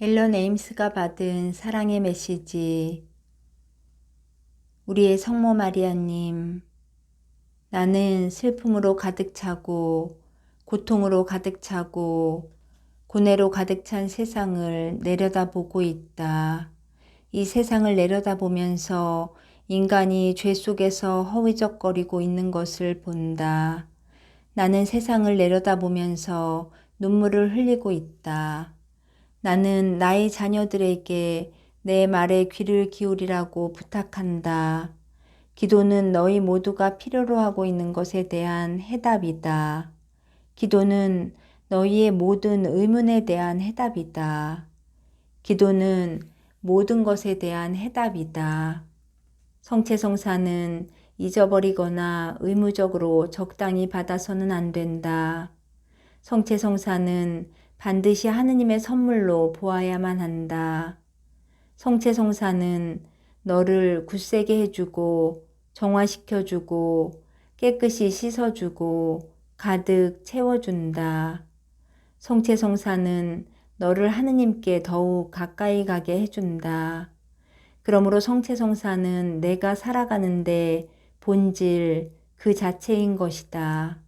앨런 에임스가 받은 사랑의 메시지 우리의 성모 마리아님 나는 슬픔으로 가득 차고 고통으로 가득 차고 고뇌로 가득 찬 세상을 내려다보고 있다. 이 세상을 내려다보면서 인간이 죄 속에서 허위적거리고 있는 것을 본다. 나는 세상을 내려다보면서 눈물을 흘리고 있다. 나는 나의 자녀들에게 내 말에 귀를 기울이라고 부탁한다. 기도는 너희 모두가 필요로 하고 있는 것에 대한 해답이다. 기도는 너희의 모든 의문에 대한 해답이다. 기도는 모든 것에 대한 해답이다. 성체성사는 잊어버리거나 의무적으로 적당히 받아서는 안 된다. 성체성사는 반드시 하느님의 선물로 보아야만 한다. 성체성사는 너를 굳세게 해주고 정화시켜주고 깨끗이 씻어주고 가득 채워준다. 성체성사는 너를 하느님께 더욱 가까이 가게 해준다. 그러므로 성체성사는 내가 살아가는데 본질 그 자체인 것이다.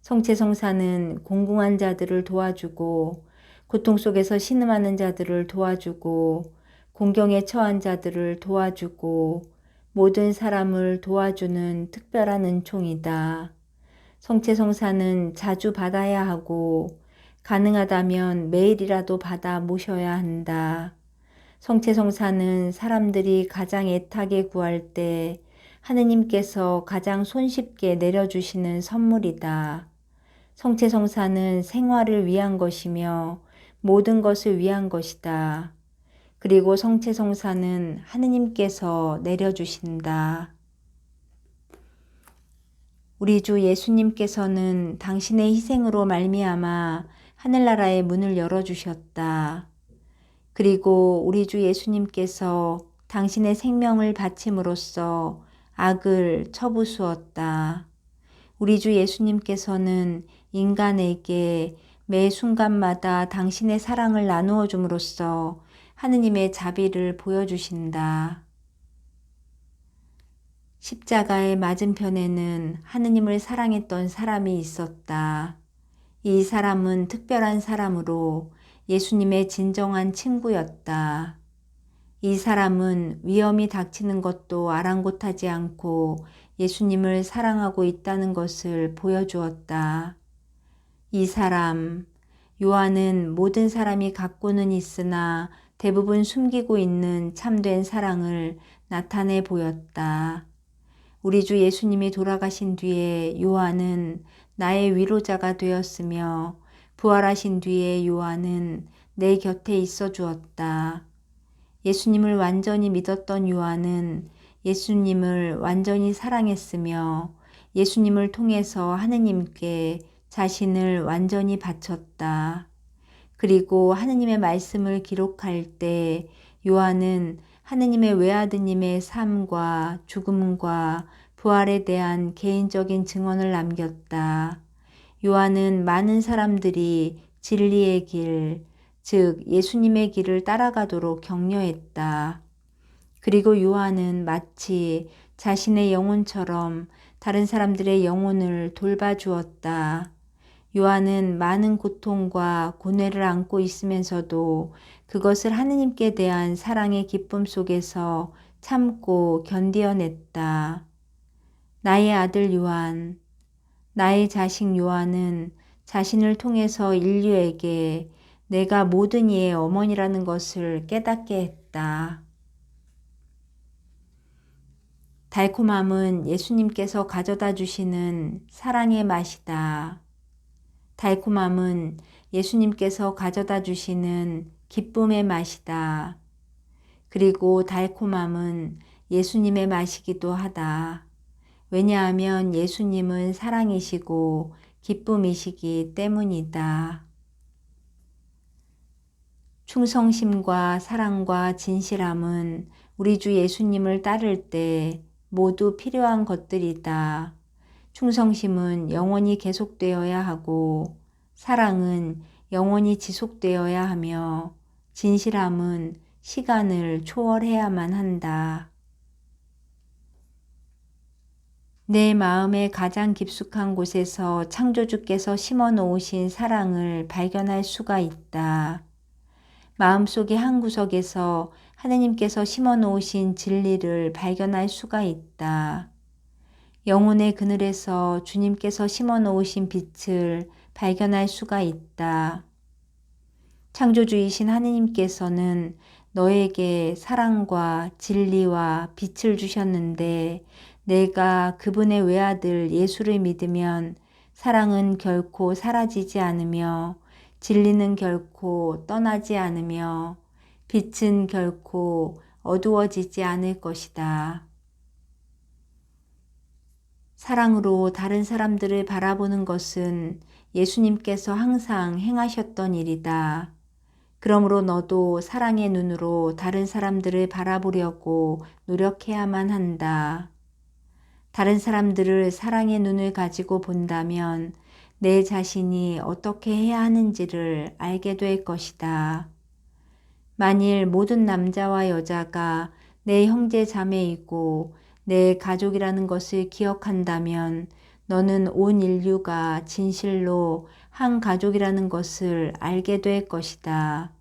성체성사는 공공한 자들을 도와주고 고통 속에서 신음하는 자들을 도와주고 공경에 처한 자들을 도와주고 모든 사람을 도와주는 특별한 은총이다. 성체성사는 자주 받아야 하고 가능하다면 매일이라도 받아 모셔야 한다. 성체성사는 사람들이 가장 애타게 구할 때 하느님께서 가장 손쉽게 내려주시는 선물이다. 성체성사는 생활을 위한 것이며 모든 것을 위한 것이다. 그리고 성체성사는 하느님께서 내려주신다. 우리 주 예수님께서는 당신의 희생으로 말미암아 하늘나라의 문을 열어주셨다. 그리고 우리 주 예수님께서 당신의 생명을 바침으로써 악을 쳐부수었다. 우리 주 예수님께서는 인간에게 매 순간마다 당신의 사랑을 나누어 줌으로써 하느님의 자비를 보여주신다. 십자가의 맞은편에는 하느님을 사랑했던 사람이 있었다. 이 사람은 특별한 사람으로 예수님의 진정한 친구였다. 이 사람은 위험이 닥치는 것도 아랑곳하지 않고 예수님을 사랑하고 있다는 것을 보여주었다. 이 사람, 요한은 모든 사람이 갖고는 있으나 대부분 숨기고 있는 참된 사랑을 나타내 보였다. 우리 주 예수님이 돌아가신 뒤에 요한은 나의 위로자가 되었으며 부활하신 뒤에 요한은 내 곁에 있어 주었다. 예수님을 완전히 믿었던 요한은 예수님을 완전히 사랑했으며 예수님을 통해서 하느님께 자신을 완전히 바쳤다. 그리고 하느님의 말씀을 기록할 때 요한은 하느님의 외아드님의 삶과 죽음과 부활에 대한 개인적인 증언을 남겼다. 요한은 많은 사람들이 진리의 길, 즉 예수님의 길을 따라가도록 격려했다. 그리고 요한은 마치 자신의 영혼처럼 다른 사람들의 영혼을 돌봐주었다. 요한은 많은 고통과 고뇌를 안고 있으면서도 그것을 하느님께 대한 사랑의 기쁨 속에서 참고 견디어냈다. 나의 아들 요한, 나의 자식 요한은 자신을 통해서 인류에게 내가 모든 이의 어머니라는 것을 깨닫게 했다. 달콤함은 예수님께서 가져다 주시는 사랑의 맛이다. 달콤함은 예수님께서 가져다 주시는 기쁨의 맛이다. 그리고 달콤함은 예수님의 맛이기도 하다. 왜냐하면 예수님은 사랑이시고 기쁨이시기 때문이다. 충성심과 사랑과 진실함은 우리 주 예수님을 따를 때 모두 필요한 것들이다. 충성심은 영원히 계속되어야 하고 사랑은 영원히 지속되어야 하며 진실함은 시간을 초월해야만 한다. 내 마음의 가장 깊숙한 곳에서 창조주께서 심어 놓으신 사랑을 발견할 수가 있다. 마음속의 한 구석에서 하느님께서 심어 놓으신 진리를 발견할 수가 있다. 영혼의 그늘에서 주님께서 심어 놓으신 빛을 발견할 수가 있다. 창조주이신 하느님께서는 너에게 사랑과 진리와 빛을 주셨는데 내가 그분의 외아들 예수를 믿으면 사랑은 결코 사라지지 않으며 진리는 결코 떠나지 않으며 빛은 결코 어두워지지 않을 것이다. 사랑으로 다른 사람들을 바라보는 것은 예수님께서 항상 행하셨던 일이다. 그러므로 너도 사랑의 눈으로 다른 사람들을 바라보려고 노력해야만 한다. 다른 사람들을 사랑의 눈을 가지고 본다면 내 자신이 어떻게 해야 하는지를 알게 될 것이다. 만일 모든 남자와 여자가 내 형제 자매이고 내 가족이라는 것을 기억한다면 너는 온 인류가 진실로 한 가족이라는 것을 알게 될 것이다.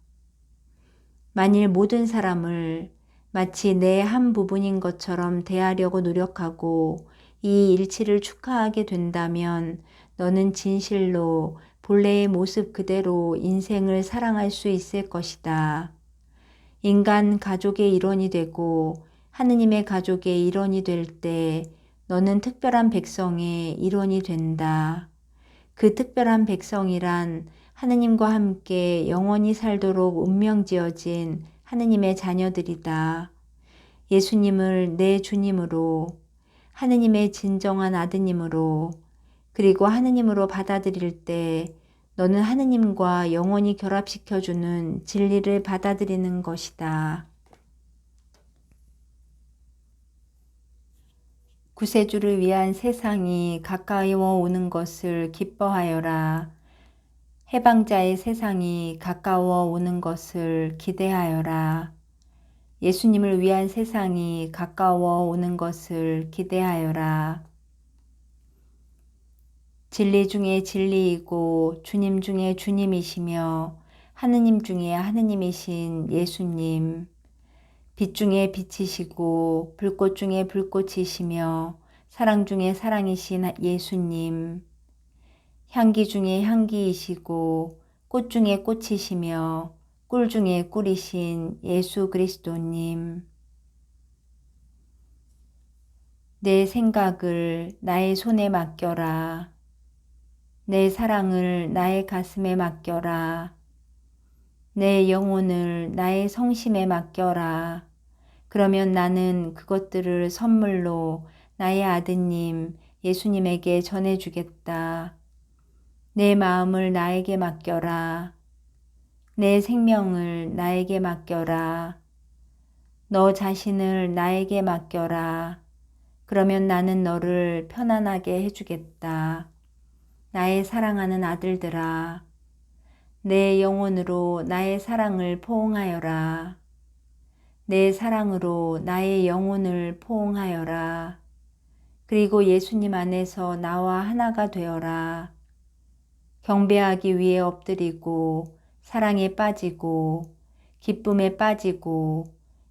만일 모든 사람을 마치 내 한 부분인 것처럼 대하려고 노력하고 이 일치를 축하하게 된다면 너는 진실로 본래의 모습 그대로 인생을 사랑할 수 있을 것이다. 인간 가족의 일원이 되고 하느님의 가족의 일원이 될 때 너는 특별한 백성의 일원이 된다. 그 특별한 백성이란 하느님과 함께 영원히 살도록 운명 지어진 하느님의 자녀들이다. 예수님을 내 주님으로 하느님의 진정한 아드님으로 그리고 하느님으로 받아들일 때 너는 하느님과 영원히 결합시켜주는 진리를 받아들이는 것이다. 구세주를 위한 세상이 가까워 오는 것을 기뻐하여라. 해방자의 세상이 가까워 오는 것을 기대하여라. 예수님을 위한 세상이 가까워 오는 것을 기대하여라. 진리 중에 진리이고 주님 중에 주님이시며 하느님 중에 하느님이신 예수님. 빛 중에 빛이시고 불꽃 중에 불꽃이시며 사랑 중에 사랑이신 예수님. 향기 중에 향기이시고 꽃 중에 꽃이시며 꿀 중에 꿀이신 예수 그리스도님. 내 생각을 나의 손에 맡겨라. 내 사랑을 나의 가슴에 맡겨라. 내 영혼을 나의 성심에 맡겨라. 그러면 나는 그것들을 선물로 나의 아드님 예수님에게 전해주겠다. 내 마음을 나에게 맡겨라. 내 생명을 나에게 맡겨라. 너 자신을 나에게 맡겨라. 그러면 나는 너를 편안하게 해주겠다. 나의 사랑하는 아들들아, 내 영혼으로 나의 사랑을 포옹하여라. 내 사랑으로 나의 영혼을 포옹하여라. 그리고 예수님 안에서 나와 하나가 되어라. 경배하기 위해 엎드리고 사랑에 빠지고 기쁨에 빠지고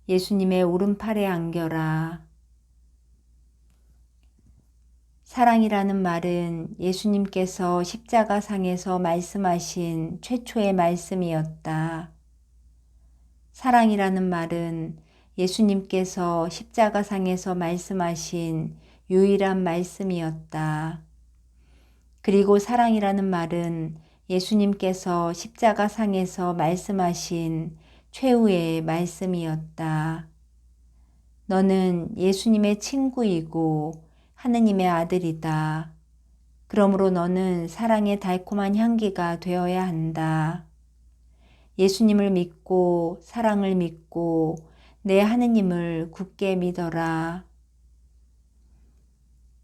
예수님의 오른팔에 안겨라. 사랑이라는 말은 예수님께서 십자가상에서 말씀하신 최초의 말씀이었다. 사랑이라는 말은 예수님께서 십자가상에서 말씀하신 유일한 말씀이었다. 그리고 사랑이라는 말은 예수님께서 십자가상에서 말씀하신 최후의 말씀이었다. 너는 예수님의 친구이고 하느님의 아들이다. 그러므로 너는 사랑의 달콤한 향기가 되어야 한다. 예수님을 믿고 사랑을 믿고 내 하느님을 굳게 믿어라.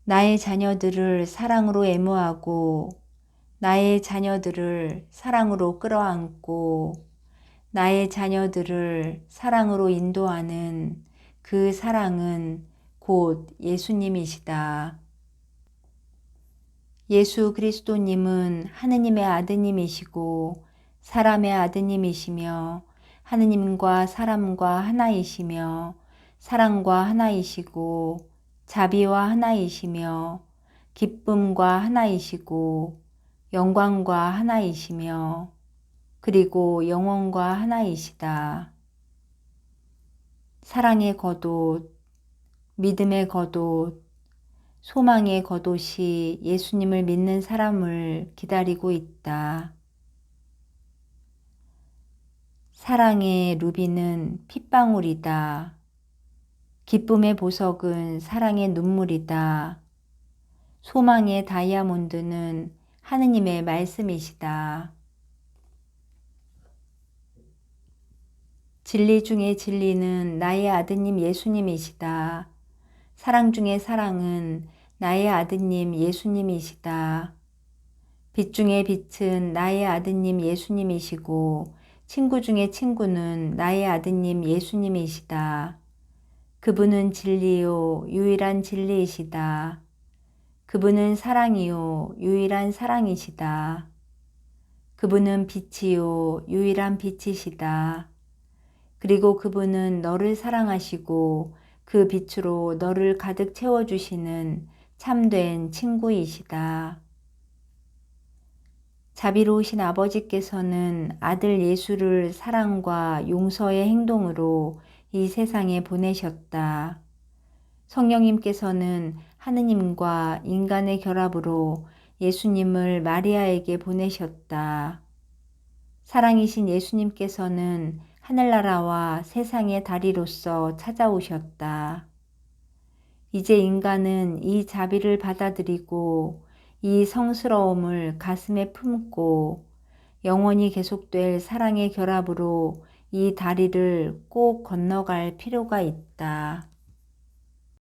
나의 자녀들을 사랑으로 애무하고 나의 자녀들을 사랑으로 끌어안고 나의 자녀들을 사랑으로 인도하는 그 사랑은 곧 예수님이시다. 예수 그리스도님은 하느님의 아드님이시고 사람의 아드님이시며 하느님과 사람과 하나이시며 사랑과 하나이시고 자비와 하나이시며 기쁨과 하나이시고 영광과 하나이시며 그리고 영원과 하나이시다. 사랑의 겉옷, 믿음의 겉옷, 소망의 겉옷이 예수님을 믿는 사람을 기다리고 있다. 사랑의 루비는 핏방울이다. 기쁨의 보석은 사랑의 눈물이다. 소망의 다이아몬드는 하느님의 말씀이시다. 진리 중의 진리는 나의 아드님 예수님이시다. 사랑 중의 사랑은 나의 아드님 예수님이시다. 빛 중의 빛은 나의 아드님 예수님이시고 친구 중의 친구는 나의 아드님 예수님이시다. 그분은 진리요 유일한 진리이시다. 그분은 사랑이요 유일한 사랑이시다. 그분은 빛이요 유일한 빛이시다. 그리고 그분은 너를 사랑하시고 그 빛으로 너를 가득 채워주시는 참된 친구이시다. 자비로우신 아버지께서는 아들 예수를 사랑과 용서의 행동으로 이 세상에 보내셨다. 성령님께서는 하느님과 인간의 결합으로 예수님을 마리아에게 보내셨다. 사랑이신 예수님께서는 하늘나라와 세상의 다리로서 찾아오셨다. 이제 인간은 이 자비를 받아들이고 이 성스러움을 가슴에 품고 영원히 계속될 사랑의 결합으로 이 다리를 꼭 건너갈 필요가 있다.